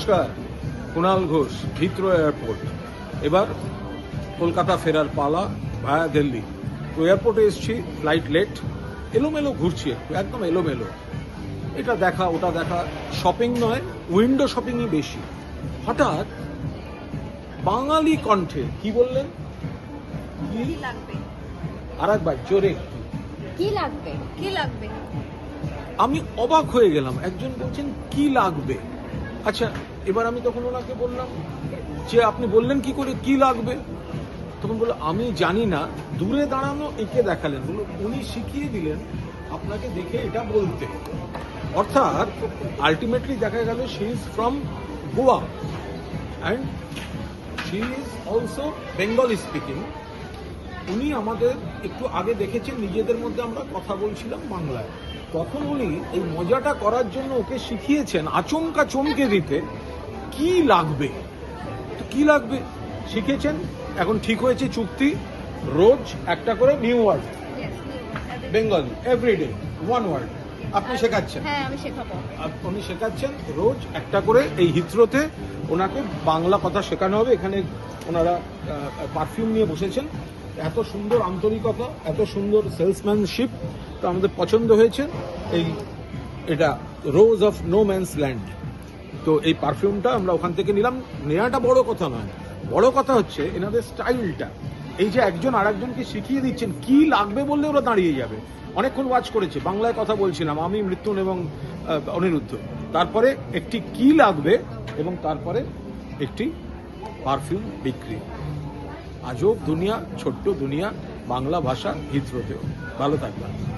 নমস্কার Kunal Ghosh Heathrow airport. এবার কলকাতা ফেরার পালা ভায়া দিল্লি। তো এয়ারপোর্টে এসছি ফ্লাইট লেট এলোমেলো ঘুরছি একটু একদম এলোমেলো। এটা দেখা ওটা দেখা শপিং নয় উইন্ডো শপিংই বেশি। হঠাৎ বাঙালি কণ্ঠে কি বললেন? আর একবার জোরে। কি লাগবে? কি লাগবে? আমি অবাক হয়ে গেলাম একজন বলছেন কি লাগবে? আচ্ছা এবার আমি তখন ওনাকে বললাম যে, আপনি বললেন কি করে, কি লাগবে? তখন বলল, আমি জানি না, দূরে দাঁড়ানো একে দেখালেন। বলল, উনি শিখিয়ে দিলেন আপনাকে দেখে এটা বলতে। অর্থাৎ আলটিমেটলি দেখা গেল she is from Goa and she is also Bengali speaking উনি আমাদের একটু আগে দেখেছেন, নিজেদের মধ্যে আমরা কথা বলছিলাম বাংলায়। তখন উনি এই মজাটা করার জন্য ওকে শিখিয়েছেন আচমকা চমকে দিতে কি লাগবে? তো কি লাগবে? শিখেছেন? এখন ঠিক হয়েছে চুক্তি। রোজ একটা করে new word. Bengali everyday one word আপনি শেখাচ্ছেন? হ্যাঁ আমি শেখাবো। উনি শেখাচ্ছেন রোজ একটা করে এই হিথ্রোতে ওনাকে বাংলা কথা শেখানো হবে। এখানে ওনারা পারফিউম নিয়ে বসেছেন। এত সুন্দর আন্তরিকতা, এত সুন্দর সেলসম্যানশিপ তো আমাদের পছন্দ হয়েছে। এই, এটা rose of no man's land তো এই পারফিউমটা আমরা ওখান থেকে নিলাম। নেওয়াটা বড় কথা নয়। বড় কথা হচ্ছে, এনাদের স্টাইলটা এই যে একজন আরেকজনকে শিখিয়ে দিচ্ছেন, কি লাগবে বললে ওরা দাঁড়িয়ে যাবে। অনেকক্ষণ ওয়াচ করেছে। বাংলায় কথা বলছিলাম, আমি, মৃত্যুন এবং অনিরুদ্ধ। তারপরে একটি কি লাগবে এবং তারপরে একটি পারফিউম বিক্রি। আজব দুনিয়া ছোট্ট দুনিয়া বাংলা ভাষা হিথ্রোতেও ভালো থাকবেন।